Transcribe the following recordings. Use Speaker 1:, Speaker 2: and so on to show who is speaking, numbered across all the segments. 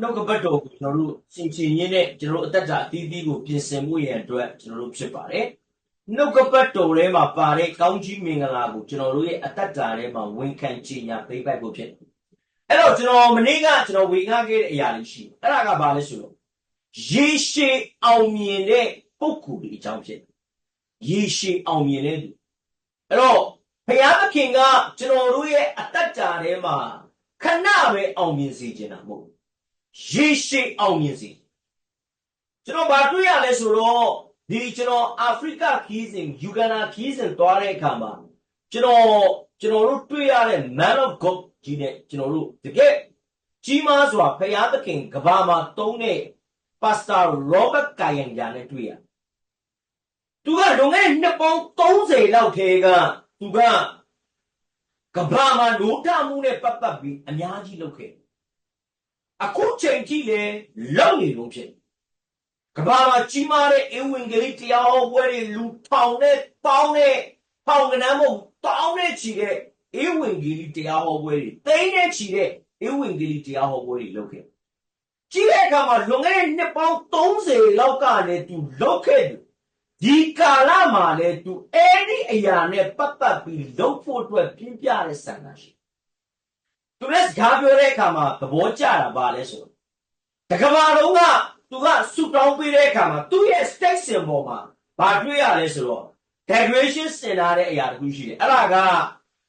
Speaker 1: နှုတ်ကပတ်တော်ကိုကျွန်တော်တို့စင်ချင်ရင်းနဲ့ကျွန်တော်တို့အသက်တာအသီးသီးကိုပြင်ဆင်မှုရန်အတွက်ကျွန်တော်တို့ဖြစ်ပါတယ်နှုတ်ကပတ်တော်ထဲမှာပါတဲ့ကောင်းကြီးမင်္ဂလာကိုကျွန်တော်တို့ရဲ့အသက်တာထဲမှာဝန်ခံကြည်ညာပေးပိုက်ဖို့ဖြစ်တယ်အဲ့တော့ကျွန်တော်မနေ့ကကျွန်တော်ဝေငှခဲ့တဲ့အရာလေးရှိတယ်အဲ့ဒါကဘာလဲဆိုတော့ရေရှည်အောင်မြင်တဲ့ပုဂ္ဂိုလ်ဒီအကြောင်းဖြစ်တယ်ရေရှည်အောင်မြင်တဲ့သူအဲ့တော့ဘုရားသခင်ကကျွန်တော်တို့ရဲ့အသက်တာထဲမှာခဏပဲအောင်မြင်စေချင်တာမဟုတ်ဘူး ရေရှည်အောင်မြင်စီကျွန်တော်ဗာတွေ့ရလဲဆိုတော့ဒီကျွန်တော်အာဖရိကခီးစဉ်ယူဂန္ဓာခီးစဉ်သွားတဲ့အခါမှာကျွန်တော်ကျွန်တော်တို့တွေ့ရတဲ့ man of god ကြီးနဲ့ကျွန်တော်တို့တကယ်ကြီးမားစွာဖရာသခင်ကဘာမှာတုံးတဲ့ပါစတာရောဘတ်ကာယန်ညာနဲ့တွေ့ရသူကလွန်ခဲ့တဲ့နှစ်ပေါင်း30လောက်ထဲကသူကကဘာမှာနိုးထမှုနဲ့ပတ်သက်ပြီးအများကြီးလုပ်ခဲ့တယ် အခုချိန်ကြီးလေလောက်နေလို့ဖြစ်ကဘာမှာကြီးမားတဲ့အဝင်ကလေးတရားဟောပွဲတွေလူထောင်နဲ့ပေါင်းနဲ့ပေါင်ကနမ်းမို့တောင်းနဲ့ချီတဲ့အဝင်ကလေးတရားဟောပွဲတွေတိမ့်နဲ့ချီတဲ့အဝင်ကလေးတရားဟောပွဲတွေလုပ်ခဲ့ကြီးတဲ့အခါမှာလွန်ခဲ့တဲ့နှစ်ပေါင်း30လောက်ကလည်းသူလုပ်ခဲ့တယ်ဒီကာလမှာလည်းသူအဲ့ဒီအရာနဲ့ပတ်သက်ပြီးလုပ်ဖို့အတွက်ပြင်းပြတဲ့ဆန္ဒရှိ သူလည်းစကားပြောတဲ့အခါမှာသဘောကျတာပါလဲဆိုတော့တကဘာလုံးကသူကဆူတောင်းပေးတဲ့အခါမှာသူ့ရဲ့ state symbol မှာဘာတွေ့ရလဲဆိုတော့ decoration စင်လာတဲ့အရာတစ်ခုရှိတယ်အဲ့ဒါက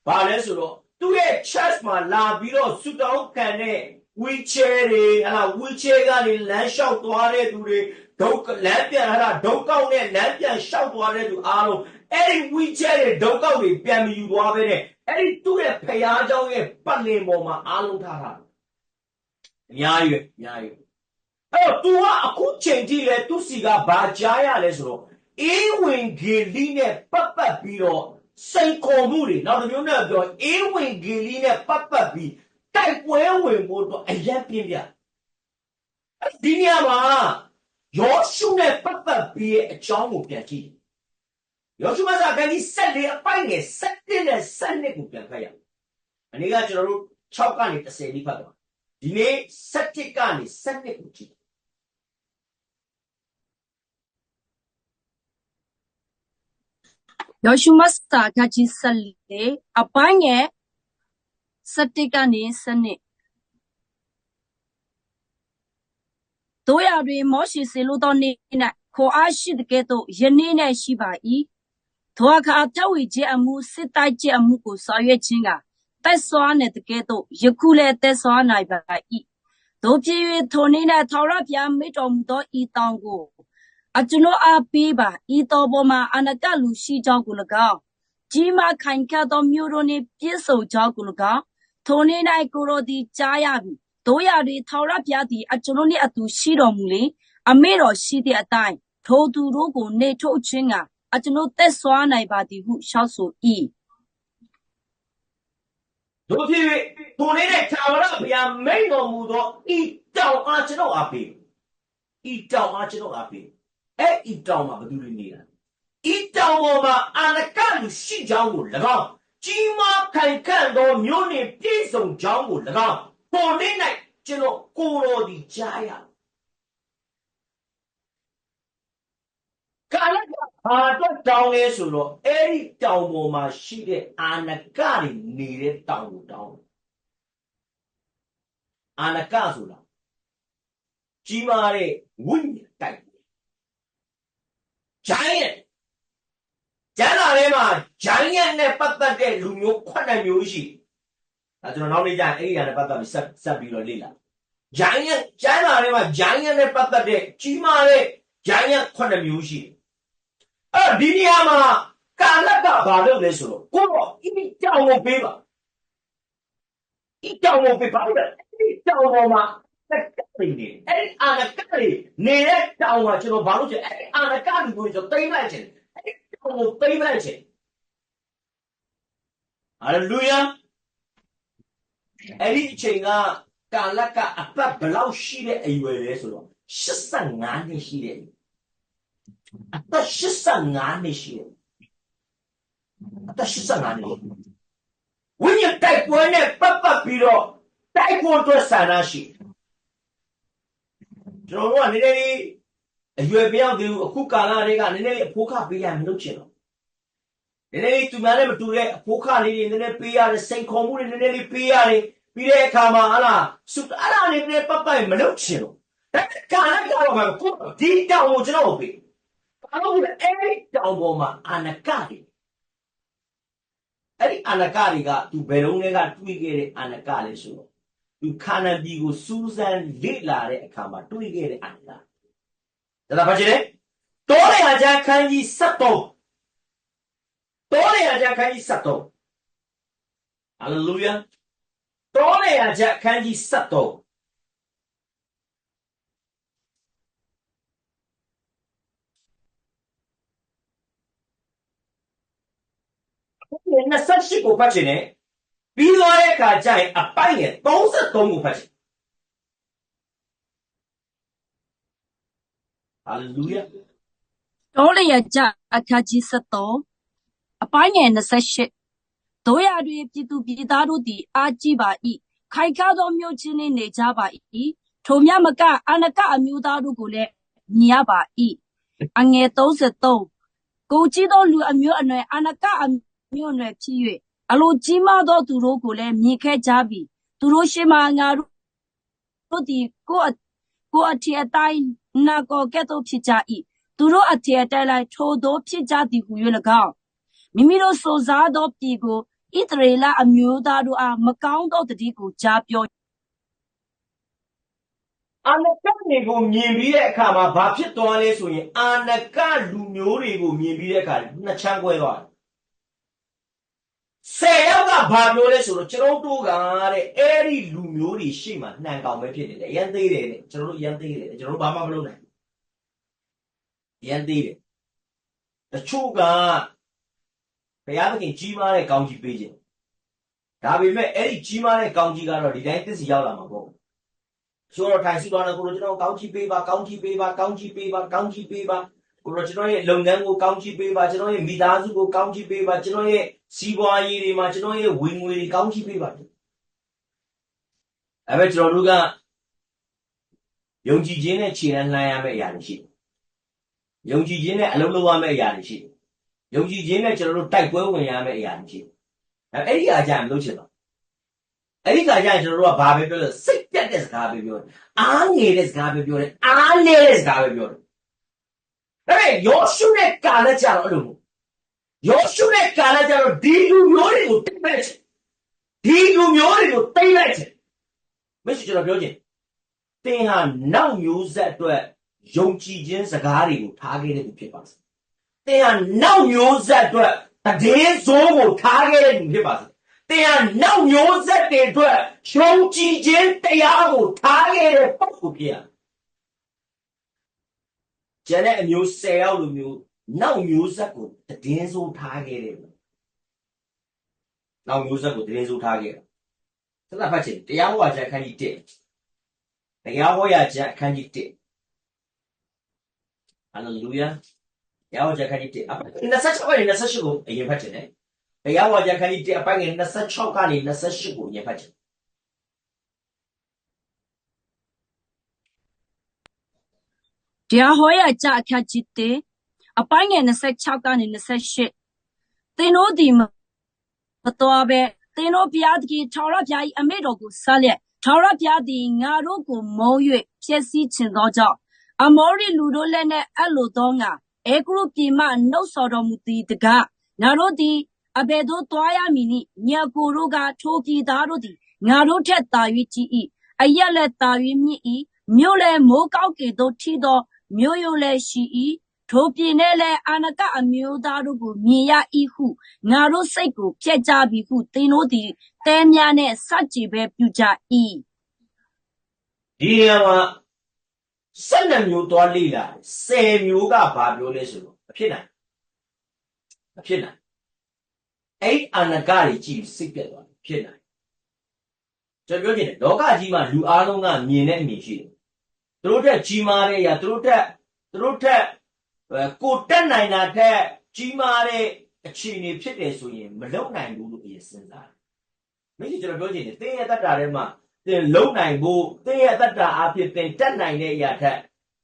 Speaker 1: ဘာလဲဆိုတော့သူ့ရဲ့ church မှာလာပြီးတော့ဆူတောင်းခံတဲ့ wheelchair တွေအဲ့ဒါ wheelchair ကနေလမ်းလျှောက်သွားတဲ့သူတွေဒုက္ခလမ်းပြန်အဲ့ဒါဒုက္ကောက်နဲ့လမ်းပြန်လျှောက်သွားတဲ့သူအားလုံးအဲ့ဒီ wheelchair တွေဒုက္ကောက်တွေပြန်မယူသွားပဲနဲ့ အဲ့ဒီသူ့ရဲ့ဖယားเจ้าရဲ့ပတ်လင်ပေါ်မှာအားလုံးထားတာအများကြီးပဲအများကြီးပဲအဲ့တော့ तू ကအခုချိန်ထိလဲသူ့စီကဘာကြားရလဲဆိုတော့အေးဝင်ဂေလိနဲ့ပတ်ပတ်ပြီးတော့စိန်ခေါ်မှုတွေနောက်တစ်မျိုးနဲ့ပြောအေးဝင်ဂေလိနဲ့ပတ်ပတ်ပြီးတိုက်ပွဲဝင်ဖို့တော့အရက်ပြင်းပြအဲ့ဒီနေရာမှာယောရှုနဲ့ပတ်ပတ်ပြီးရဲ့အကြောင်းကိုပြန်ကြည့် ယောရှုမစာခန်းကြီး14အပိုင်းငယ်17နဲ့12ကိုပြန်ဖတ်ရအောင်။အနည်းကကျွန်တော်တို့6ကနေ10လိဖတ်တော့ဒီနေ့17ကနေ12ကိုကြည့်
Speaker 2: ယောရှုမတ်စာခန်းကြီးဆက်လေအပိုင်းငယ်စတိကနေစနစ်တို့ရတွင်မောရှိစေလိုသောနေ့၌ခေါ်အားရှိတဲ့ကဲ့သို့ယနေ့၌ရှိပါ၏ ထိုအခါတဝိခြင်းအမှုစစ်တိုက်ခြင်းအမှုကိုဆောင်ရွက်ခြင်းကတက်စွာနေတကဲ့သို့ယခုလည်းတက်စွာနိုင်ပါ၏တို့ဖြစ်၍ထိုနေ့၌ထာဝရဘုရားမိတော်မူသောဤတောင်ကိုအကျွန်ုပ်အားပေးပါဤတော်ပေါ်မှာအနတလူရှိကြောင်းကို၎င်းကြီးမားခိုင်ခတ်သောမြို့တို့နှင့်ပြည့်စုံကြောင်းကို၎င်းထိုနေ့၌ကိုယ်တော်သည်ကြားရပြီတို့ရသည်ထာဝရဘုရားသည်အကျွန်ုပ်နှင့်အတူရှိတော်မူလေအမေတော်ရှိသည့်အတိုင်းထိုသူတို့ကိုနေထုတ်ခြင်းက အကျွန်ုပ်သက်စွာနိုင်ပါသည်ဟုရှောက်ဆို၏။
Speaker 1: တို့ဖြစ်၍ထိုနေ့နဲ့သာဝရဘုရားမိန်တော်မူသောဤတောင်အားကျွန်တော်အားပေး။ဤတောင်အားကျွန်တော်အားပေး။အဲ့ဤတောင်မှာဘယ်သူတွေနေတာ။ဤတောင်ပေါ်မှာအာနကလူရှိကြောင်းကို၎င်းကြီးမားခိုင်ခန့်သောမြို့နှင့်ပြည့်စုံကြောင်းကို၎င်းထိုနေ့၌ကျွန်တော်ကိုယ်တော်ဒီကြားရကာလက ဘာတော့တောင်းလဲဆိုတော့အဲ့ဒီတောင်ပေါ်မှာရှိတဲ့အာနကတွေနေတဲ့တောင်ကိုတောင်းတယ်အာနကဆိုတာကြီးမားတဲ့ဝိညာဉ်တိုက်တယ်ဂျိုင်းရဲ့ကျမ်းစာထဲမှာဂျိုင်းရဲ့နဲ့ပတ်သက်တဲ့လူမျိုးခုနှစ်မျိုးရှိတယ်ဒါကျွန်တော်နောက်နေ့ကျရင်အဲ့ဒီအရာနဲ့ပတ်သက်ပြီးဆက်ဆက်ပြီးတော့လေ့လာဂျိုင်းရဲ့ကျမ်းစာထဲမှာဂျိုင်းရဲ့နဲ့ပတ်သက်တဲ့ကြီးမားတဲ့ဂျိုင်းရဲ့ခုနှစ်မျိုးရှိတယ် အဲ့တော့ဒီနေရာမှာကာလကဘာလုပ်လဲဆိုတော့ကိုတော့ဤကြောင်ကိုပေးပါဤကြောင်ကိုပေးပါအဲ့ဒီကြောင်ပေါ်မှာတက်ကပ်နေတယ်အဲ့ဒီအာနကတွေနေတဲ့တောင်မှာကျွန်တော်ဘာလို့ကျအဲ့ဒီအာနကတွေကိုကျွန်တော်သိမ့်လိုက်ခြင်းအဲ့ဒီတောင်ကိုသိမ့်လိုက်ခြင်းဟာလေလုယာအဲ့ဒီအချိန်ကကာလကအပတ်ဘယ်လောက်ရှိတဲ့အရွယ်လဲဆိုတော့85နှစ်ရှိတဲ့အရွယ် အသက်85နှစ်ရှိတယ်အသက်85နှစ်ဝိညာဉ်တိုက်ပွဲနဲ့ပတ်ပတ်ပြီးတော့တိုက်ဖို့အတွက်ဆန္ဒရှိတယ်ကျွန်တော်တို့ကနည်းနည်းလေးအရွယ်ပြောင်းသေးဘူးအခုကာလတွေကနည်းနည်းလေးအဖိုးခပေးရမလို့ချင်တော့နည်းနည်းလေးသူများနဲ့မတူတဲ့အဖိုးခလေးတွေနည်းနည်းပေးရတယ်စိန်ခေါ်မှုတွေနည်းနည်းလေးပေးရတယ်ပြီးတဲ့အခါမှာဟာလားစုအဲ့ဒါလေးနည်းနည်းပတ်ပတ်မလို့ချင်တော့ဒါကာလကတော့မှာကိုဒီတောင်ကိုကျွန်တော်ပေး ဘာလို့လဲအဲ့ဒီတောင်ပေါ်မှာအနကတွေအဲ့ဒီအနကတွေကသူဘယ်တော့လဲကတွေးခဲ့တဲ့အနကလေးဆိုတော့သူခန္ဓာပြည်ကိုစူးစမ်းလေ့လာတဲ့အခါမှာတွေးခဲ့တဲ့အနကဒါသာဘာချင်လဲတောရရာချခန်းကြီး73တောရရာချခန်းကြီး73ဟာလေလုယာတောရရာချခန်းကြီး 7328ကိုဖတ်ချင်တယ်ပြီးသွားတဲ့အခါကျရင်အပိုက်ငယ်33ကိုဖတ်ချင်ဟာလေလုယာ
Speaker 2: တောလျက်ကြအခါကြီး73အပိုင်းငယ်28တို့ရတွင်ပြည်သူပြည်သားတို့သည်အာကြည့်ပါ၏ခိုင်ခါသောမြို့ချင်းနှင့်နေကြပါ၏ထိုမြမကအနကအမျိုးသားတို့ကိုလည်းမြင်ရပါ၏အငယ်33ကိုကြီးသောလူအမျိုးအနွယ်အနကအ မျိုးအနွယ်ဖြစ်၍အလိုကြီးမားသောသူတို့ကိုလည်းမြင်ခဲ့ကြပြီသူတို့ရှိမှငါတို့တို့သည်ကိုယ်အကိုယ်အထည်အတိုင်းနာကောကဲ့သို့ဖြစ်ကြ၏သူတို့အထည်အတိုင်းလိုက်ထိုသို့ဖြစ်ကြသည်ဟု၍၎င်းမိမိတို့စိုးစားသောပြည်ကိုဣသရေလအမျိုးသားတို့အားမကောင်းသောတတိကိုကြားပြော
Speaker 1: အာနကတွေကိုမြင်ပြီးတဲ့အခါမှာဘာဖြစ်သွားလဲဆိုရင်အာနကလူမျိုးတွေကိုမြင်ပြီးတဲ့အခါနှစ်ချမ်းကွဲသွားတယ်။ ဆယ်ယောက်ကဘာပြောလဲဆိုတော့ကျွန်တော်တို့ကတဲ့အဲ့ဒီလူမျိုးတွေရှေ့မှာနှံကောင်ပဲဖြစ်နေတယ်။ရန်သေးတယ်တဲ့ကျွန်တော်တို့ရန်သေးတယ်ကျွန်တော်တို့ဘာမှမလုပ်နိုင်ဘူး။ရန်သေးတယ်။တချို့ကဘုရားသခင်ကြီးမားတဲ့ကောင်းကြီးပေးခြင်း။ဒါပေမဲ့အဲ့ဒီကြီးမားတဲ့ကောင်းကြီးကတော့ဒီတိုင်းသစ္စီရောက်လာမှာပေါ့။ဆိုတော့ထိုင်စီသွားတယ်ကိုလိုကျွန်တော်ကောင်းချီးပေးပါကောင်းချီးပေးပါကောင်းချီးပေးပါကောင်းချီးပေးပါ ကိုလိုကျွန်တော်ရဲ့လုပ်ငန်းကိုကောင်းချီးပေးပါကျွန်တော်ရဲ့မိသားစုကိုကောင်းချီးပေးပါကျွန်တော်ရဲ့စီးပွားရေးတွေမှာကျွန်တော်ရဲ့ဝင်ငွေတွေကောင်းချီးပေးပါအဲ့မဲ့ကျွန်တော်တို့ကယုံကြည်ခြင်းနဲ့ခြေလှမ်းလှမ်းရမယ့်အရာတွေရှိတယ်ယုံကြည်ခြင်းနဲ့အလုံးလုံးရမယ့်အရာတွေရှိတယ်ယုံကြည်ခြင်းနဲ့ကျွန်တော်တို့တိုက်ပွဲဝင်ရမယ့်အရာတွေရှိတယ်အဲ့အဲ့ဒီအရာကြမလို့ချင်တော့အဲ့ဒီခါကျရင်ကျွန်တော်တို့ကဘာပဲပြောလဲစိတ်ပြတ်တဲ့စကားပဲပြောတယ်အားငယ်တဲ့စကားပဲပြောတယ်အားနည်းတဲ့စကားပဲပြောတယ် အဲ့ဒါယောရှုရဲ့ကာလကြတော့အဲ့လိုမဟုတ်ယောရှုရဲ့ကာလကြတော့ဒီလူမျိုးတွေကိုတိတ်လိုက်ချင်ဒီလူမျိုးတွေကိုတိတ်လိုက်ချင်မရှိကျွန်တော်ပြောချင်သင်ဟာနောက်မျိုးဆက်အတွက်ယုံကြည်ခြင်းစကားတွေကိုထားခဲ့တဲ့သူဖြစ်ပါစေသင်ဟာနောက်မျိုးဆက်အတွက်တည်င်းစိုးကိုထားခဲ့တဲ့သူဖြစ်ပါစေတင်ဟာနောက်မျိုးဆက်တွေအတွက်ယုံကြည်ခြင်းတရားကိုထားခဲ့တဲ့ပုဂ္ဂိုလ်ဖြစ်ရ ကျန်တဲ့အမျိုး၁၀ယောက်လိုမျိုးနောက်မျိုးဆက်ကိုတည်င်းစိုးထားခဲ့တယ်နောက်မျိုးဆက်ကိုတည်င်းစိုးထားခဲ့တာသစ္စာဖတ်ချင်တရားဟောရာအခန်းကြီး1တရားဟောရာအခန်းကြီး1ဟာလေလုယာတရားဟောရာအခန်းကြီး1အ26ကနေ28ကိုအရင်ဖတ်ချင်တယ်တရားဝါကြခန်းကြီး1အပိုင်းငယ်26ကနေ28ကိုညဖတ်ချင်
Speaker 2: တရားဟောရကြအခါကြီးတဲ့အပိုင်းငယ်26ကနေ28သင်တို့ဒီမတော်ပဲသင်တို့ဘုရားသခင်ထာဝရဘုရား၏အမိန့်တော်ကိုဆက်လက်ထာဝရဘုရားသည်ငါတို့ကိုမုန်း၍ဖျက်ဆီးခြင်းသောကြောင့်အမောရိလူတို့လည်းနဲ့အဲ့လိုသောငါအေဂရုပြည်မှနှုတ်ဆော်တော်မူသည်တကားငါတို့သည်အဘယ်သို့သွားရမည်နိညာကိုတို့ကထိုပြည်သားတို့သည်ငါတို့ထက်သာ၍ကြီး၏အရက်လည်းသာ၍မြင့်၏မြို့လည်းမိုးကောက်ကေတို့ထီသော မြို့ရိုးလည်းရှိ၏ထိုပြည်၌လည်းအာနကအမျိုးသားတို့ကိုမြင်ရ၏ဟုငါတို့စိတ်ကိုဖျက်ကြပြီဟုသင်တို့သည်တဲများနှင့်စัจကြည်ပဲပြုကြ၏
Speaker 1: ဒီနေရာမှာ12မျိုးသွားလေ့လာတယ်10မျိုးကဘာပြောလဲဆိုတော့မဖြစ်နိုင်မဖြစ်နိုင်အဲ့အနကတွေကြည့်ပြီးစိတ်ပြတ်သွားတယ်ဖြစ်နိုင်ကျွန်တော်ပြောချင်တယ်လောကကြီးမှာလူအားလုံးကမြင်တဲ့အမြင်ရှိတယ် သူတို့တက်ကြီးမားတဲ့အရာသူတို့တက်သူတို့တက်အဲကိုတက်နိုင်တာထက်ကြီးမားတဲ့အခြေအနေဖြစ်တယ်ဆိုရင်မလုံနိုင်ဘူးလို့အရင်စဉ်းစားတယ်မင်းကြီးကျွန်တော်ပြောချင်တယ်တင်းရဲ့တတ်တာထဲမှာသင်လုံနိုင်ဖို့သင်ရဲ့အတ္တအဖြစ်သင်တတ်နိုင်တဲ့အရာထက်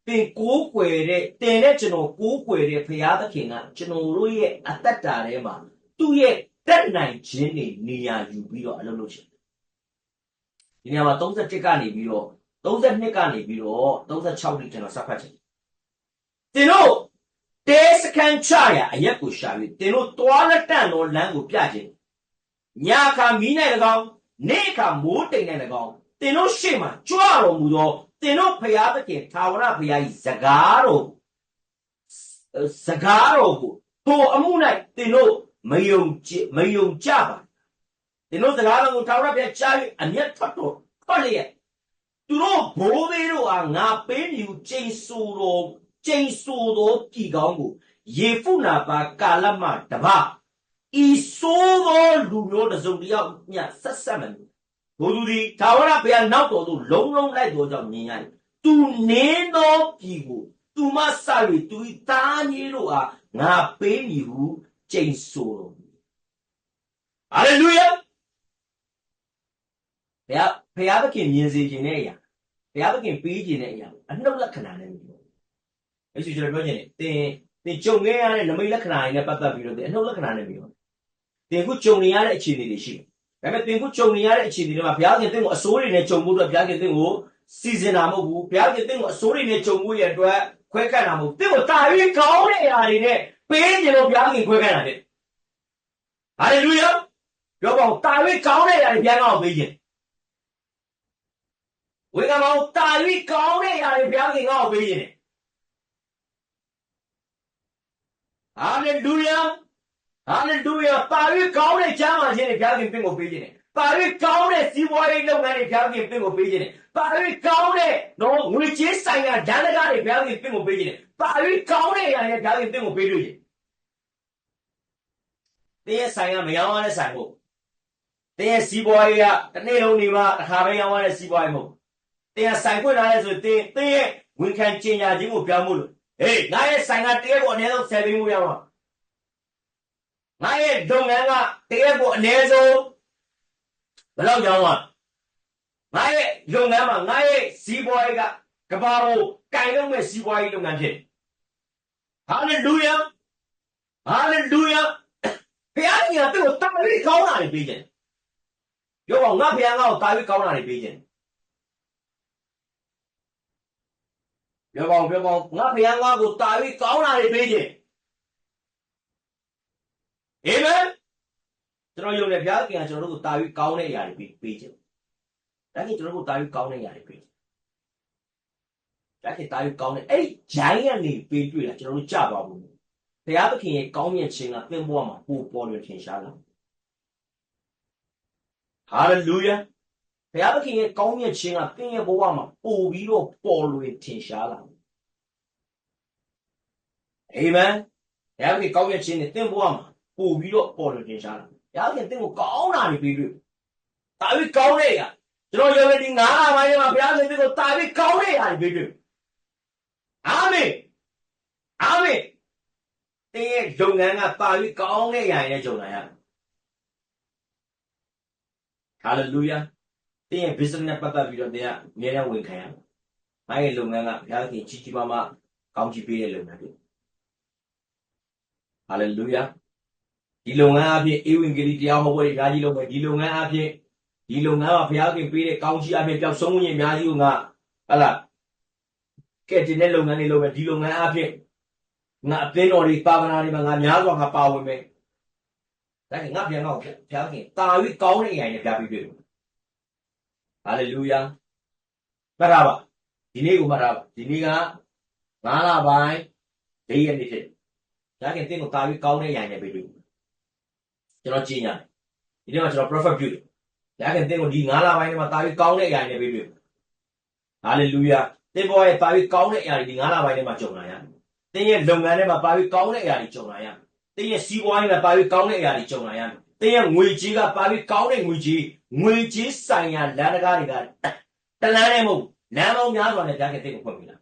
Speaker 1: သင်ကိုးကွယ်တဲ့သင်နဲ့ကျွန်တော်ကိုးကွယ်တဲ့ဘုရားသခင်ကကျွန်တော်တို့ရဲ့အတ္တထဲမှာသူ့ရဲ့တတ်နိုင်ခြင်းတွေနေရာယူပြီးတော့အလုပ်လုပ်ချင်တယ်ဒီနေရာမှာ31ကနေပြီးတော့ 32ကနေပြီးတော့36တိကျွန်တော်ဆက်ဖတ်ချင်တယ်သင်တို့တဲစကန်ချရာအရက်ကိုရှာပြီးသင်တို့တွားလက်တန့်သောလမ်းကိုပြခြင်းညခါမီးနိုင်၎င်းနေ့ခါမိုးတိမ်နိုင်၎င်းသင်တို့ရှေ့မှာကြွတော်မူသောသင်တို့ဖျားသခင်သာဝရဖျား၏စကားတော်စကားတော်ကိုထိုအမှု၌သင်တို့မယုံကြည်မယုံကြပါသင်တို့စကားတော်ကိုသာဝရဖျားကြား၍အမျက်ထွက်တော်ထွက်လျက် သူတို့ဘိုးဘေးတို့အားငါပေးမည်ဟုကျိန်ဆိုတော်ကျိန်ဆိုတော်ပြည်ကောင်းကိုယေဖုနာပါကာလမတပဤဆိုးသောလူမျိုးတစ်စုံတစ်ယောက်မျှဆက်ဆက်မလို့ဘုသူသည်သာဝရဘုရားနောက်တော်သို့လုံးလုံးလိုက်တော်ကြောင့်မြင်ရတယ်။သူနင်းသောပြည်ကိုသူမဆ၍သူ၏သားကြီးတို့အားငါပေးမည်ဟုကျိန်ဆိုတော်မူ။ဟာလေလုယာ။ဘုရား ဘုရားသခင်မြင်စေခြင်းတဲ့အရာဘုရားသခင်ပေးခြင်းတဲ့အရာအနှုတ်လက္ခဏာနဲ့မြင်။အဲဆိုကျွန်တော်ပြောချင်တယ်သင်သင်ကြုံခဲ့ရတဲ့နမိတ်လက္ခဏာတွေနဲ့ပတ်သက်ပြီးတော့သင်အနှုတ်လက္ခဏာနဲ့မြင်။သင်ခုကြုံနေရတဲ့အခြေအနေတွေရှိတယ်။ဒါပေမဲ့သင်ခုကြုံနေရတဲ့အခြေအနေတွေမှာဘုရားခင်သင်ကိုအစိုးရနဲ့ကြုံဖို့အတွက်ဘုရားခင်သင်ကိုစီစဉ်တာမဟုတ်ဘူး။ဘုရားခင်သင်ကိုအစိုးရနဲ့ကြုံဖို့ရအတွက်ခွဲခန့်တာမဟုတ်ဘူး။သင်ကိုတာ၍ကောင်းတဲ့အရာတွေနဲ့ပေးခြင်းလို့ဘုရားခင်ခွဲခန့်တာတဲ့။ဟာလေလုယာ။ပြောပါဦးတာ၍ကောင်းတဲ့အရာတွေဘုရားကောင်းပေးခြင်း။ ဝေကမောင်တာ၍ကောင်းတဲ့အရာတွေဘုရားခင်ကောင်းပေးခြင်း။ဟာလေလုယာ။ဟာလေလုယာပါရီကောင်းတဲ့ကျမ်းမာခြင်းတွေဘုရားခင်ပင့်ကိုပေးခြင်းတယ်ပါရီကောင်းတဲ့စီးပွားရေးလုပ်ငန်းတွေဘုရားခင်ပင့်ကိုပေးခြင်းတယ်ပါရီကောင်းတဲ့တော့ငွေကြေးဆိုင်ရာဓာတ်ကားတွေဘုရားခင်ပင့်ကိုပေးခြင်းတယ်ပါရီကောင်းတဲ့အရာတွေဘုရားခင်ပင့်ကိုပေးလို့ခြင်းတင်းရဲ့ဆိုင်ကမယောင်းရတဲ့ဆိုင်မို့တင်းရဲ့စီးပွားရေးကတစ်နေ့လုံးနေမှာတစ်ခါပဲရောင်းရတဲ့စီးပွားရေးမို့တ င်းရဲ့ဆိုင်ခွင့်လာတဲ့ဆိုတင်းတင်းရဲ့ဝန်ခံကျင်ညာခြင်းကိုပြောင်းဖို့လို့ဟေးငါရဲ့ဆိုင်ကတကယ်ကိုအနည်းဆုံး7သိန်းမှုရအောင် ငါရဲ့လုပ်ငန်းကတကယ်ကိုအ ਨੇ ဆုံးဘယ်လောက်ကြောင်းอ่ะငါရဲ့လုပ်ငန်းမှာငါရဲ့စီးပွားရေးကကဘာကိုကင်လုံးမဲ့စီးပွားရေးလုပ်ငန်းဖြစ်ဟာလေလုယာဟာလေလုယာဖခင်ကြီးကသူ့ကိုတာပြီးကောင်းတာတွေပေးခြင်းပြောပါငါဖခင်ကကိုတာပြီးကောင်းတာတွေပေးခြင်း ပြောပါပြောပါငါဖခင်ကကိုတာပြီးကောင်းတာတွေပေးခြင်းအာမင်ကျွန်တော်ယုံတယ်ဘုရားခင်ကကျွန်တော်တို့ကိုတာပြီးကောင်းတဲ့အရာတွေပေးပေးခြင်းဒါခင်ကျွန်တော်တို့ကိုတာပြီးကောင်းတဲ့အရာတွေပေးခြင်းဒါခင်တာပြီးကောင်းတဲ့အဲ့ဒီဂျိုင်းကနေပေးတွေ့တာကျွန်တော်တို့ကြပါဘူးဘုရားသခင်ရဲ့ကောင်းမြတ်ခြင်းကသင်ဘဝမှာပို့ပေါ်လွင်ထင်ရှားလာဟာလေလုယာ ဘုရားသခင်ရဲ့ကောင်းမြတ်ခြင်းကသင်ရဲ့ဘဝမှာပို့ပြီးတော့ပေါ်လွင်ထင်ရှားလာအာမင်ဘုရားသခင်ကောင်းမြတ်ခြင်းနဲ့သင်ဘဝမှာပို့ပြီးတော့ပေါ်လို့တင်ရှားတာ။ရားခင်တင့်ကိုကောင်းတာနေပြီးတွေ့။တာပြီးကောင်းတဲ့ရကျွန်တော်ယောဂဒီငါးအပိုင်းမှာဘုရားခင်တင့်ကိုတာပြီးကောင်းတဲ့ရပြီးတွေ့။အာမင်။အာမင်။တင်းရဲ့လုပ်ငန်းကတာပြီးကောင်းတဲ့ရရဲ့ကြုံလာရတယ်။ဟာလေလုယာ။တ င်းရဲ့ business နဲ့ပတ်သက်ပြီးတော့တင်းကအများနဲ့ဝင်ခံရတယ်။ငါရဲ့လုပ်ငန်းကဘုရားခင်ကြီးကြီးမားမားကောင်းချီးပေးတဲ့လုပ်ငန်းတွေ။ဟာလေလုယာ။ဒီလုပ်ငန်းအဖြစ်ဧဝံဂေလိတရားဟောပွဲတွေအများကြီးလုပ်မယ်ဒီလုပ်ငန်းအဖြစ်ဒီလုပ်ငန်းမှာဘုရားခင်ပေးတဲ့ကောင်းချီးအဖြစ်ပျောက်ဆုံးခြင်းအများကြီးကိုငါဟလာကဲတင်တဲ့လုပ်ငန်းတွေလုပ်မယ်ဒီလုပ်ငန်းအဖြစ်ငါအသင်းတော်တွေပါဝနာတွေမှာငါများစွာငါပါဝင်မယ်ဒါကငါပြန်တော့ဘုရားခင်တာ၍ကောင်းတဲ့အရာတွေပြပြီးတွေ့ ဟာလေလုယာမှတ်တာပါဒီနေ့ကိုမှတ်တာပါဒီနေ့ကငါးလပိုင်း၄ရက်နေ့ဖြစ်ဒါခင်တင်းကိုတာ၍ကောင်းတဲ့အရာတွေပြတွေ့ကျွန်တော်ကြည်ညာဒီနေ့မှာကျွန်တော် prophet ပြုတယ်။ဒါကတင်ကိုဒီ9လပိုင်းထဲမှာတာပြီးကောင်းတဲ့အရာတွေပဲပြု။ဟာလေလုယာ။တင်ပေါ်ရဲ့တာပြီးကောင်းတဲ့အရာတွေဒီ9လပိုင်းထဲမှာကြုံလာရတယ်။တင်ရဲ့လုပ်ငန်းထဲမှာပါပြီးကောင်းတဲ့အရာတွေကြုံလာရတယ်။တင်ရဲ့စီးပွားရေးမှာပါပြီးကောင်းတဲ့အရာတွေကြုံလာရတယ်။ တင်ရဲ့ငွေကြေးကပါပြီးကောင်းတဲ့ငွေကြေးငွေကြေးဆိုင်ရာလမ်းတကားတွေကတလန်းနဲ့မဟုတ်လမ်းပေါင်းများစွာနဲ့ဒါကတင်ကိုဖွင့်ပြလာ။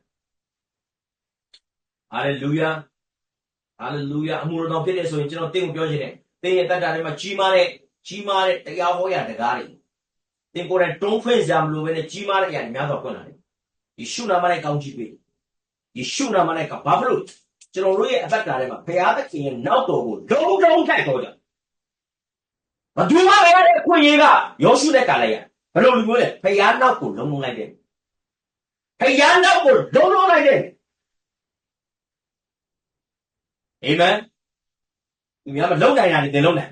Speaker 1: ဟာလေလုယာ။ဟာလေလုယာအမှုတော်ဖြစ်တဲ့ဆိုရင်ကျွန်တော်တင်ကိုပြောချင်တယ်သင်ရဲ့တတ်တာထဲမှာကြီးမားတဲ့ကြီးမားတဲ့တရားဟောရာတကားတွေသင်ကိုယ်တိုင်တွန်းဖွင့်စရာမလိုဘဲနဲ့ကြီးမားတဲ့အရာတွေများစွာဖွင့်လာတယ်ယေရှုနာမနဲ့ကောင်းချီးပေးယေရှုနာမနဲ့ကဘာဖြစ်လို့ကျွန်တော်တို့ရဲ့အသက်တာထဲမှာဘုရားသခင်ရဲ့နောက်တော်ကိုလုံးလုံးထိုက်တော်ကြ ဘယ်သူမှမရတဲ့အခွင့်အရေးကယောရှုနဲ့ကာလိုက်ရဘယ်လိုလူမျိုးလဲဘုရားနောက်ကိုလုံးလုံးလိုက်တယ်ဘုရားနောက်ကိုလုံးလုံးလိုက်တယ်အာမင်ဒီများမလုံးနိုင်တာတွေသင်လုံးနိုင်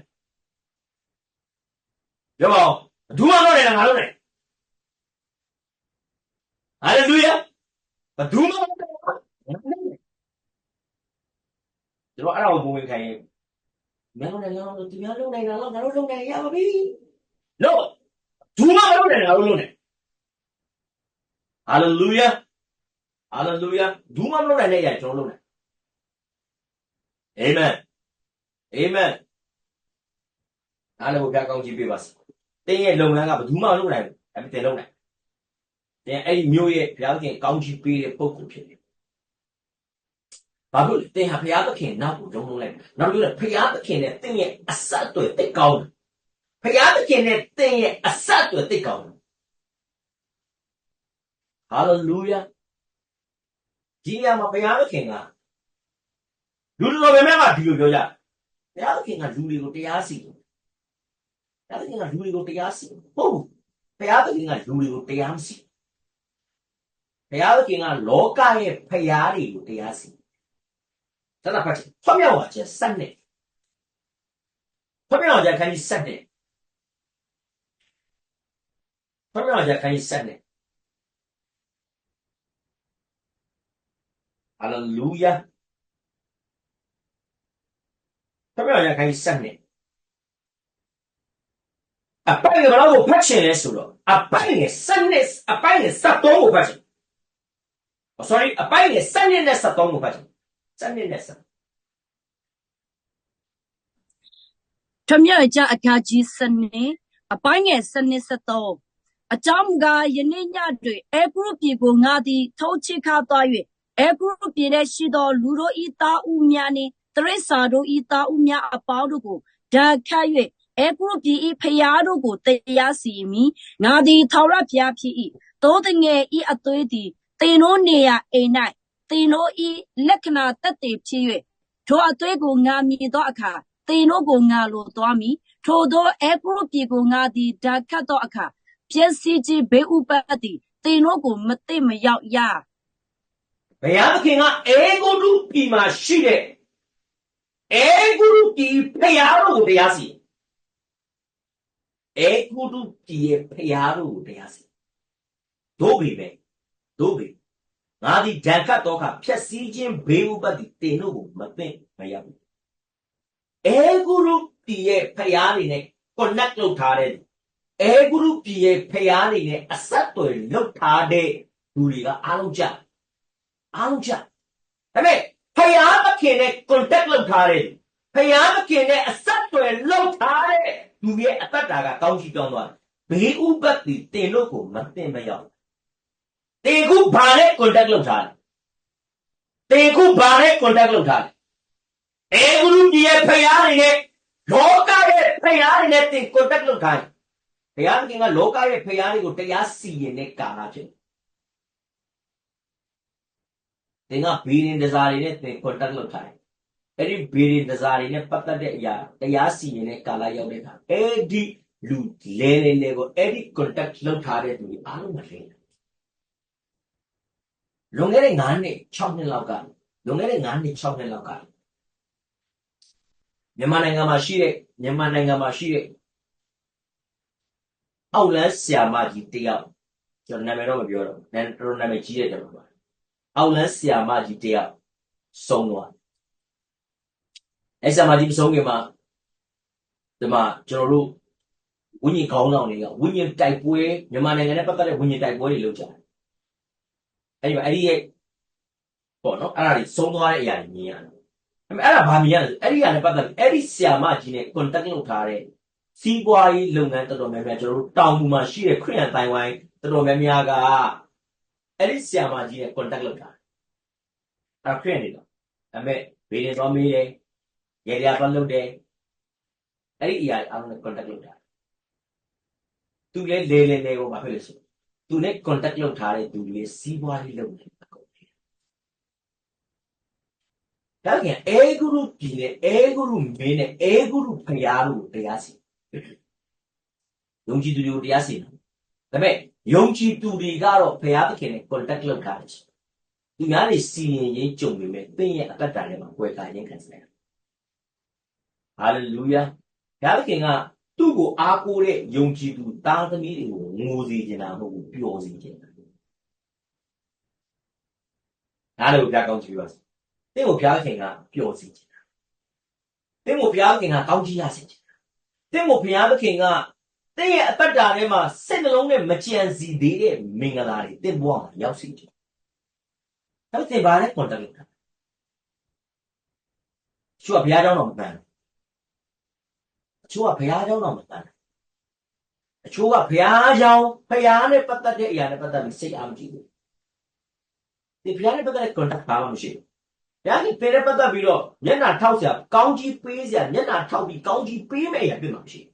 Speaker 1: ပြောပါဦးဘယ်သူမှမလုပ်နိုင်တာငါလုပ်နိုင်ဟာလေလုယာဘယ်သူမှမလုပ်နိုင်ဘူးငါလုပ်နိုင်ကျွန်တော်အဲ့ဒါကိုပုံဝင်ခိုင်းရင် မင်းတို့လည်းလုံးလုံးဒီများလုံးနိုင်တာတော့ငါတို့လုံးနိုင်ရပါပြီလို့ဘူးမှမလုပ်နိုင်တာလို့လုံးနိုင်ဟာလေလုယာဟာလေလုယာဘူးမှမလုပ်နိုင်တဲ့အရာကျွန်တော်လုံးနိုင်အာမင်အာမင်အားလုံးကိုပြကောင်းကြည့်ပေးပါစေတင်းရဲ့လုပ်ငန်းကဘယ်သူမှမလုပ်နိုင်ဘူးအဲ့ဒီတင်လုံးနိုင်တင်းအဲ့ဒီမျိုးရဲ့ဘုရားသခင်ကောင်းချီးပေးတဲ့ပုဂ္ဂိုလ်ဖြစ်တယ် ဘာလို့လဲတင်းဟာဘုရားသခင်နောက်ကိုလုံးလုံးလိုက်နောက်ပြီးတော့ဘုရားသခင်နဲ့တင်းရဲ့အဆက်အသွယ်တိတ်ကောင်းတယ်ဘုရားသခင်နဲ့တင်းရဲ့အဆက်အသွယ်တိတ်ကောင်းတယ်ဟာလေလုယာဒီနေရာမှာဘုရားသခင်ကလူတော်ပဲမဲ့ကဒီလိုပြောကြဘုရားသခင်ကလူတွေကိုတရားစီတယ်ဘုရားသခင်ကလူတွေကိုတရားစီဟုတ်ဘူးဘုရားသခင်ကလူတွေကိုတရားမစီဘုရားသခင်ကလောကရဲ့ဖရာတွေကိုတရားစီတန ဖတ်ဖွမြောက်ပါချက်စက်နဲ့ဖွမြောက်ကြခိုင်းစက်နဲ့ဖွမြောက်ကြခိုင်းစက်နဲ့ဟာလေလုယာဖွမြောက်ကြခိုင်းစက်နဲ့အပိုင်ကဘလောက်ကိုဖတ်ချင်လဲဆိုတော့အပိုင်နဲ့စနစ်အပိုင်နဲ့စက်သုံးကိုဖတ်ချင် Oh, sorry အပိုင်နဲ့စနစ်နဲ့စက်သုံးကိုဖတ်ချင် စနစ်နဲ့စက်
Speaker 2: ထမြောက်ကြအခါကြီးစနစ်အပိုင်းငယ်စနစ်စတော့အကြောင်းမူကားယနေ့ညတွင်အဲဂရုပြည်ကိုငါသည်ထုံးချခါသွား၍အဲဂရုပြည်၌ရှိသောလူတို့ဤသားဦးများနှင့်တရိษာတို့ဤသားဦးများအပေါင်းတို့ကိုဓာခတ်၍အဲဂရုပြည်ဤဖျားတို့ကိုတရားစီမည်ငါသည်ထာဝရဘုရားဖြစ်၏သို့တငယ်ဤအသွေးသည်တင်တို့နေရအိမ်၌ တင်တို့ဤလက္ခဏာတက်တည်ဖြစ်၍ထိုအသွေးကိုငါမြည်သောအခါတင်တို့ကိုငါလိုသွားမည်ထိုသောအဲဂရုပြည်ကိုငါသည်ဓာခတ်သောအခါပျက်စီးခြင်းဘေးဥပတ်သည်တင်တို့ကိုမသိမရောက်ရ
Speaker 1: ဘုရားသခင်ကအေဂုတုပြည်မှာရှိတဲ့အေဂုတုပြည်ဖရာတို့ကိုတရားစီအေဂုတုပြည်ရဲ့ဖရာတို့ကိုတရားစီတို့ပြီပဲတို့ပြီ ငါဒီဓာတ်ကတ်တော့ခါဖြက်စီးခြင်းဘေးဥပတ်သည်တင်တို့ကိုမသိမရောက်ဘူးအေဂုတုပြည်ရဲ့ဖရာတွေနဲ့ connect လုပ်ထားတဲ့အေဂုတုပြည်ရဲ့ဖရာတွေနဲ့အဆက်အသွယ်လုပ်ထားတဲ့လူတွေကအားလုံးကြအားလုံးချဒါပေမဲ့ဖယားသခင်နဲ့ contact လုပ်ထားတယ်ဖယားသခင်နဲ့အဆက်အသွယ်လုပ်ထားတဲ့လူရဲ့အသက်တာကကောင်းချီးပြောင်းသွားတယ်ဘေးဥပတ်တီတင်လို့ကိုမတင်မရောက် တင်ခုဘာနဲ့ contact လုပ်ထားလဲတင်ခုဘာနဲ့ contact လုပ်ထားလဲအေဂရုကြီးရဲ့ဖယားတွေနဲ့လောကရဲ့ဖယားတွေနဲ့တင် contact လုပ်ထားတယ်ဘုရားသခင်ကလောကရဲ့ဖယားတွေကိုတရားစီရင်တဲ့ကာလဖြစ်တယ်သင်ကဘီရင်ဒဇာတွေနဲ့သင် contact လုပ်ထားတယ်။အဲ့ဒီဘီရင်ဒဇာတွေနဲ့ပတ်သက်တဲ့အရာတရားစီရင်တဲ့ကာလရောက်တဲ့အခါအဲ့ဒီလူလဲလဲလဲကိုအဲ့ဒီ contact လုပ်ထားတဲ့သူတွေအားလုံးမလဲ။ လွန်ခဲ့တဲ့9နှစ်6နှစ်လောက်ကလွန်ခဲ့တဲ့9နှစ်6နှစ်လောက်ကမြန်မာနိုင်ငံမှာရှိတဲ့မြန်မာနိုင်ငံမှာရှိတဲ့အောက်လန်းဆရာမကြီးတယောက်ကျွန်တော်နာမည်တော့မပြောတော့ဘူး။နာမည်တော်တော်နာမည်ကြီးတဲ့တယ်ပါအောက်လန်းဆီယာမကြီးတယောက်ဆုံးသွားတယ်။အဲဆီယာမကြီးမဆုံးခင်မှာဒီမှာကျွန်တော်တို့ဝိညာဉ်ခေါင်းဆောင်တွေကဝိညာဉ်တိုက်ပွဲမြန်မာနိုင်ငံနဲ့ပတ်သက်တဲ့ဝိညာဉ်တိုက်ပွဲတွေလုပ်ကြတယ်။ အဲဒီမှာအဲ့ဒီရဲ့ပေါ့နော်အဲ့ဒါတွေဆုံးသွားတဲ့အရာတွေမြင်ရတယ်။အဲ့မဲ့အဲ့ဒါဘာမြင်ရလဲဆိုအဲ့ဒီအရာနဲ့ပတ်သက်ပြီးအဲ့ဒီဆီယာမကြီးနဲ့ contact လုပ်ထားတဲ့စီးပွားရေးလုပ်ငန်းတော်တော်များများကျွန်တော်တို့တောင်ပူမှာရှိတဲ့ခရီးရန်တိုင်းဝိုင်းတော်တော်များများကအဲ့ဒီဆီယာမကြီးနဲ့ contact လုပ်တာအဲ့ခရက်နေတော့ဒါပေမဲ့ဘေးနေသွားမေးတယ်ရေရသွားလုပ်တယ်အဲ့ဒီအရာအားလုံးနဲ့ contact လုပ်တာသူလည်းလေလေလေကိုဘာဖြစ်လဲဆို သူနဲ့ contact လုပ်ထားတဲ့သူတွေစီးပွားရေးလုပ်နေအကုန်တယ်ဒါကအဲဂုရုပြည်နဲ့အဲဂုရုမင်းနဲ့အဲဂုရုဖရာတို့ကိုတရားစီယုံကြည်သူတွေကိုတရားစီတယ်ဒါပေမဲ့ယုံကြည်သူတွေကတော့ဖရာသခင်နဲ့ contact လုပ်ထားတယ်သူများတွေစီရင်ရင်ကြုံပေမဲ့သင်ရဲ့အတ္တတာထဲမှာကွယ်ကာခြင်းခံစားရတယ်ဟာလေလုယာဘုရားသခင်က သူ့ကိုအားကိုးတဲ့ယုံကြည်သူသားသမီးတွေကိုငိုစေချင်တာမဟုတ်ဘူးပျော်စေချင်တာနားလည်းဘုရားကောင်းချီးပါစေသင်ကိုဘုရားသခင်ကပျော်စေချင်တာသင်ကိုဘုရားသခင်ကကောင်းချီးရစေချင်တာသင်ကိုဘုရားသခင်ကသင်ရဲ့အတ္တတာထဲမှာစိတ်နှလုံးနဲ့မကြံစီသေးတဲ့မင်္ဂလာတွေသင်ဘဝမှာရောက်စေချင်တယ်ဒါပေမဲ့သင်ဘာနဲ့ကွန်တက်လုပ်တာချို့ကဘုရားကျောင်းတော်မပန်းဘူးအ ချို့ကဘုရားကျောင်းတော်မပန်းဘူးအချို့ကဘုရားကျောင်းဘုရားနဲ့ပတ်သက်တဲ့အရာနဲ့ပတ်သက်ပြီးစိတ်အားမကြည့်ဘူးဒီဘုရားနဲ့ပတ်သက်တဲ့ contact ဘာမှမရှိဘူးဘုရားကြီးပေနဲ့ပတ်သက်ပြီးတော့မျက်နှာထောက်စရာကောင်းကြီးပေးစရာမျက်နှာထောက်ပြီးကောင်းကြီးပေးမယ့်အရာပြမှာမရှိဘူး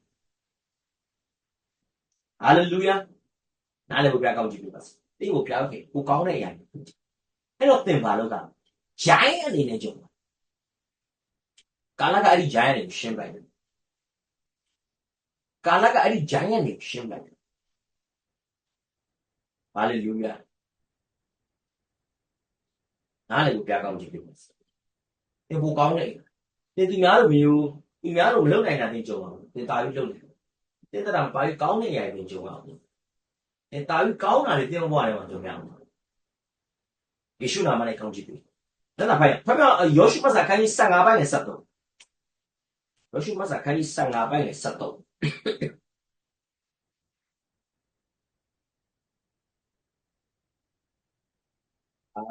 Speaker 1: ဟာလေလုယာနားလည်းဘုရားကောင်းကြီးပေးပါစေဒီကိုဘုရားခင်ကိုကောင်းတဲ့အရာတွေအဲ့တော့သင်ပါလို့ကဂျိုင်းအနေနဲ့ကြုံတာကာလကအဲ့ဒီဂျိုင်းအနေကိုရှင်းပလိုက်တယ် ကာလကအဲ့ဒီဂျိုင်းအနေကိုရှင်းပလိုက်တယ်ဟာလေလုယာနားလည်းကိုဘုရားကောင်းကြီးပေးပါစေသင်ကိုကောင်းတဲ့သင်သူများလိုမျိုးသူများလိုမလုပ်နိုင်တာသင်ကြုံအောင်သင်တာပြီးလုပ်နေသင်တရာဘာကြီးကောင်းတဲ့အရာတွေသင်ကြုံအောင်သင်တာပြီးကောင်းတာတွေသင်ဘဝထဲမှာကြုံရအောင်ယေရှုနာမနဲ့ကောင်းချီးပေး။ဒါနာဖိုင်ဖခင်ယောရှုမဆာခန်းကြီး15ပိုင်းနဲ့73ယောရှုမဆာခန်းကြီး15ပိုင်းနဲ့73 ဟ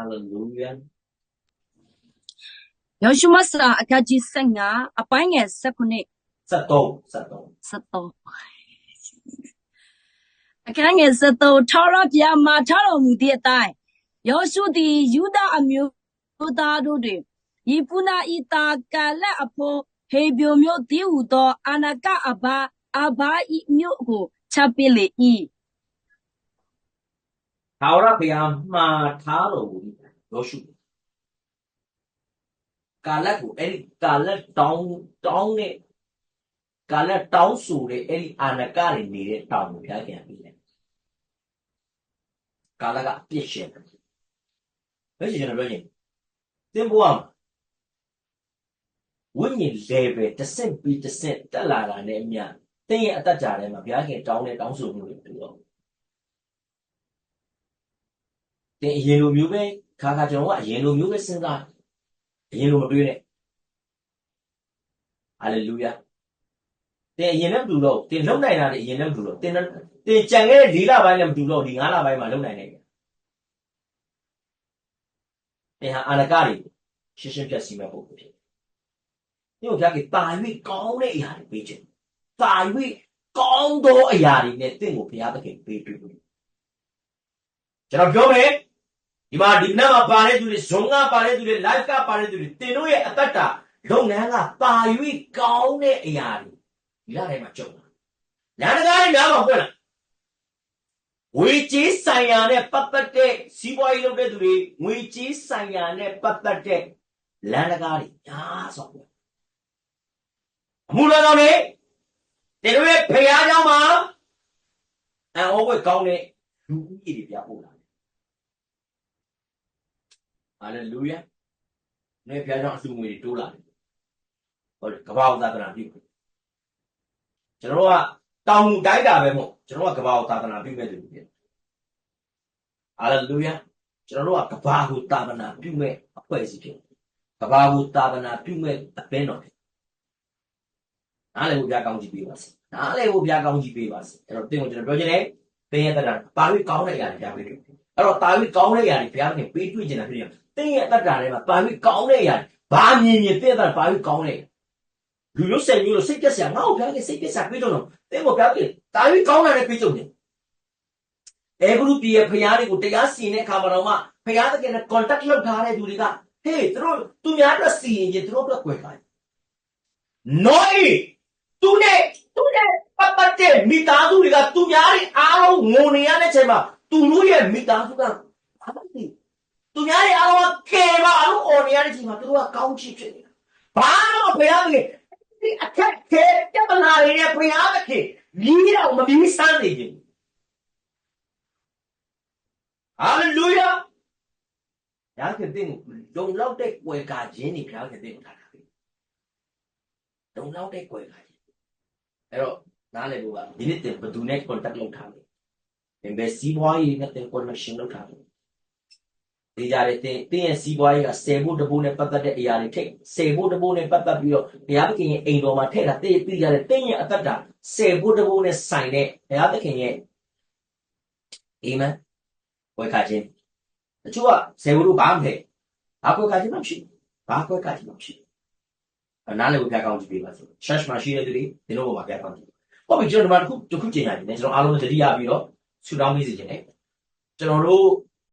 Speaker 1: ာလေလုယာ
Speaker 2: ယောရှုမစရာအခန်းကြီး15အပိုင်းငယ်19
Speaker 1: 73 73
Speaker 2: 73အခန်းငယ်73ထာဝရဘုရားမှာထားတော်မူသည့်အတိုင်းယောရှုသည်ယူဒအမျိုးသားတို့တွင်ဤပုနာဤတာကာလက်အဖို့ဟေဗြိုမျိုးတည်ဟူသောအာနာကအဘာ အဘာဤမျိုးကိုချက်ပစ်လေ၏
Speaker 1: ထာဝရဘုရားမှာထားတော်မူသည်ယောရှုကာလက်ကိုအဲ့ဒီကာလက်တောင်းတောင်းနဲ့ကာလက်တောင်းဆိုတဲ့အဲ့ဒီအာနကတွေနေတဲ့တောင်းကိုဘုရားခင်ပြီးတယ်ကာလကအပြစ်ရှင်တယ်ဘယ်ရှင်ကျွန်တော်ပြောရင်သင်ဘဝမှာဝိညာဉ် level တစ်ဆင့်ပြီးတစ်ဆင့်တက်လာတာနဲ့အမျှ သင်ရဲ့အတ္တကြထဲမှာဘုရားခင်တောင်းတဲ့တောင်းဆိုမှုတွေတူတော့သင်အရင်လိုမျိုးပဲခါခါကျွန်တော်ကအရင်လိုမျိုးပဲစဉ်းစားအရင်လိုမတွေးနဲ့ဟာလေလုယာသင်အရင်နဲ့မတူတော့သင်လုံနိုင်တာတွေအရင်နဲ့မတူတော့သင်သင်ကြံခဲ့တဲ့၄လပိုင်းနဲ့မတူတော့ဒီ၅လပိုင်းမှာလုံနိုင်တယ်သင်ဟာအာနကတွေရှင်းရှင်းပြတ်စီမဲ့ပုံဖြစ်တယ်။ဒီကိုဘုရားကတာ၍ကောင်းတဲ့အရာတွေပေးခြင်း။ တာ၍ကောင်းသောအရာတွေနဲ့တင့်ကိုဘုရားသခင်ပေးတွေ့လို့ကျွန်တော်ပြောမယ်ဒီမှာဒီနေ့မှာပါတဲ့သူတွေဇုံကပါတဲ့သူတွေ live ကပါတဲ့သူတွေတင်တို့ရဲ့အသက်တာလုပ်ငန်းကပါ၍ကောင်းတဲ့အရာတွေဒီလထဲမှာကြုံတာ။ညာတကားတွေများမှာဖွင့်လာဝေကြီးဆိုင်ရာနဲ့ပတ်သက်တဲ့စီးပွားရေးလုပ်တဲ့သူတွေငွေကြီးဆိုင်ရာနဲ့ပတ်သက်တဲ့လမ်းတကားတွေများစွာပဲအမှုတော်တော်နဲ့ တကယ်ဖရားเจ้าမှာအန်ဩဝဲကောင်းတဲ့လူဦးရေတွေပြပို့လာတယ်ဟာလေလုယာနေဖရားเจ้าအစုငွေတွေတိုးလာတယ်ဟုတ်တယ်ကဘာဥသာသနာပြုကျွန်တော်ကတောင်မူတိုင်းတာပဲမို့ကျွန်တော်ကကဘာကိုသာသနာပြုမဲ့သူဖြစ်ဟာလေလုယာကျွန်တော်တို့ကကဘာကိုသာသနာပြုမဲ့အဖွဲ့အစည်းဖြစ်ကဘာကိုသာသနာပြုမဲ့အပင်းတော်ဖြစ် နားလည်ဖို့ပြကောင်းကြည့်ပေးပါစေနားလည်ဖို့ပြကောင်းကြည့်ပေးပါစေအဲ့တော့တင်းကိုကျွန်တော်ပြောချင်တယ်တင်းရဲ့တတာပါပြီးကောင်းတဲ့အရာတွေပြပေးတွေ့အဲ့တော့တာပြီးကောင်းတဲ့အရာတွေဘုရားခင်ပေးတွေ့ချင်တာဖြစ်ရင်တင်းရဲ့တတာထဲမှာပါပြီးကောင်းတဲ့အရာဘာမြင်မြင်တင်းတဲ့ပါပြီးကောင်းတဲ့လူမျိုးဆက်မျိုးလို့စိတ်ပြက်စရာငါ့ကိုဘုရားခင်စိတ်ပြက်စရာပြေးတော့တင်းကိုဘုရားခင်တာပြီးကောင်းတာနဲ့ပြေးကြုံတယ်အဲဂရုပြည်ရဲ့ဖရားတွေကိုတရားစီရင်တဲ့အခါမှာတော့မှဖရားတကယ်နဲ့ contact လုပ်ထားတဲ့သူတွေကဟေးသူတို့သူများအတွက်စီရင်ရင်သူတို့အတွက်ကွယ်ခိုင်းနော်အေး သူနဲ့သူနဲ့ပတ်ပတ်တဲ့မိသားစုတွေကသူများတွေအားလုံးငုံနေရတဲ့ချိန်မှာသူတို့ရဲ့မိသားစုကဘာမှမသိဘူးသူများတွေအားလုံးကကဲပါအားလုံးអော်နေရတဲ့ချိန်မှာသူတို့ကကောင်းချီးဖြစ်နေတာဘာမှဘုရားကဒီအခက်ခဲပြဿနာတွေနဲ့ဘုရားသခင်မြည်တော့မမြည်စမ်းနေခြင်းဟာလေလုယာဘုရားခင်တဲ့လုံလောက်တဲ့ကွယ်ကာခြင်းတွေဘုရားခင်တဲ့ထားတာပဲလုံလောက်တဲ့ကွယ်ကာခြင်း အဲ့တော့နားလည်ဖို့ကဒီနေ့တင်ဘယ်သူနဲ့ contact လုပ်ထားလဲသင်ပဲစီးပွားရေးနဲ့တင် connection လုပ်ထားတယ်ဒီကြတဲ့တင်တင်ရဲ့စီးပွားရေးကဆယ်ဖို့တဘိုးနဲ့ပတ်သက်တဲ့အရာတွေထိတ်ဆယ်ဖို့တဘိုးနဲ့ပတ်သက်ပြီးတော့ဘုရားသခင်ရဲ့အိမ်တော်မှာထည့်တာတိတိကြတဲ့တင်ရဲ့အသက်တာဆယ်ဖို့တဘိုးနဲ့ဆိုင်တဲ့ဘုရားသခင်ရဲ့အာမင်ဝေခါခြင်းတချို့ကဆယ်ဖို့တို့ဘာမှမထည့်ဘာကွက်ခါခြင်းမှမရှိဘူးဘာကွက်ခါခြင်းမှမရှိဘူးအ နားလည်းကိုပြကောင်းကြည့်ပေးပါစို့ church မှာရှိတဲ့သူတွေဒီလိုပုံမှာပြကောင်းကြည့်ဟုတ်ပြီကျွန်တော်ဒီမှာတစ်ခုတစ်ခုကျင်ရတယ်ကျွန်တော်အားလုံးသတိရပြီးတော့ဆူတောင်းပေးစီခြင်းနဲ့ကျွန်တော်တို့